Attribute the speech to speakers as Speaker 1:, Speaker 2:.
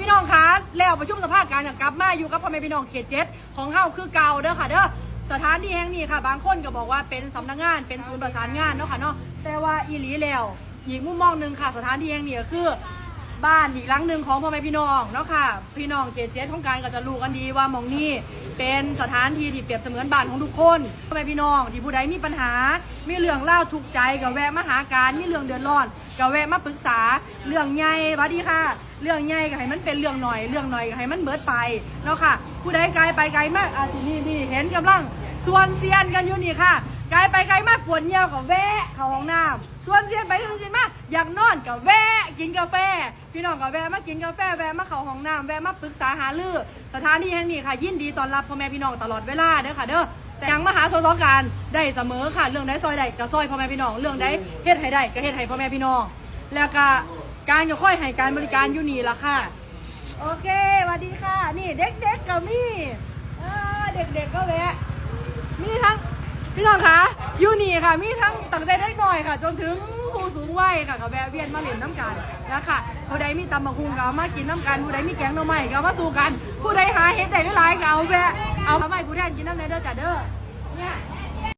Speaker 1: พี่น้องคะแล้วประชุมสภาการอย่างกลับมาอยู่กับพ่อแม่พี่น้องเขตเจ็ดของเฮาคือเก่าเด้อค่ะเด้อสถานที่แห่งนี้ค่ะ บางคนก็บอกว่าเป็นสำนักงานเป็นศูนย์ประสานงานเนาะค่ะเนาะแต่ว่าอีหลีแล้วอีกมุมมองหนึ่งค่ะสถานที่แห่งนี้ก็คือ บ้านอีกหลังหนึ่งของพ่อแม่พี่น้องเนาะค่ะ พี่น้องเกษตรของการก็จะรู้กันดีว่ามองนี้เป็นสถานที่ที่เปรียบเสมือนบ้านของทุกคนพ่อแม่พี่น้องที่ผู้ใดมีปัญหา มีเรื่องเล่าทุกข์ใจก็แวะมาหาการมีเรื่องเดือดร้อนก็แวะมาปรึกษาเรื่องใหญ่วัดดีค่ะ เรื่องใหญ่ก็ให้มันเป็นเรื่องหน่อย เรื่องหน่อยก็ให้มันเบิดไปเนาะค่ะ ผู้ใดไกลไปไกลมากอาทีนี่นี่เห็นกำลังส่วนเซียนกันอยู่นี่ค่ะไกลไปไกลมากปวดเยี่ยวกับแวะเข้าห้องน้ำส่วนเซียนไปส่วนเซียนมากอยากนอนกับแวะกินกาแฟ พี่น้องกับแวะมากินกาแฟแวะมาเข้าห้องน้ำแวะมาปรึกษาหารือสถานที่แห่งนี้ค่ะ ยินดีต้อนรับพ่อแม่พี่น้องตลอดเวลาเด้อค่ะเด้อแต่ยังมาหาโซลการได้เสมอค่ะ เรื่องใดซอยใดก็ซอยพ่อแม่พี่น้องเรื่องใดเฮ็ดให้ได้ก็เฮ็ดให้พ่อแม่พี่น้อง แล้วก็การจะค่อยให้การบริการอยู่นี่ล่ะค่ะ โอเคสวัสดีค่ะ นี่เด็กๆกับมี่เออเด็กๆก็แวะมีทั้งพี่น้องคะอยูนี่ค่ะ มีทั้งตั้งแต่เด็กน้อยค่ะ จนถึง ผู้สูงวัยค่ะกับแวะเวียนมาเล่นน้ำกันนะคะผู้ใดมีตำบักหุงก็เอามากินน้ำกันผู้ใดมีแกงหน่อไม้ก็เอามาสู่กัน ผู้ใดหาเห็ดได้หลายๆก็เอาแวะเอามาให้ผู้แทนกินน้ำในเด้อจ้ะเด้อเนี่ย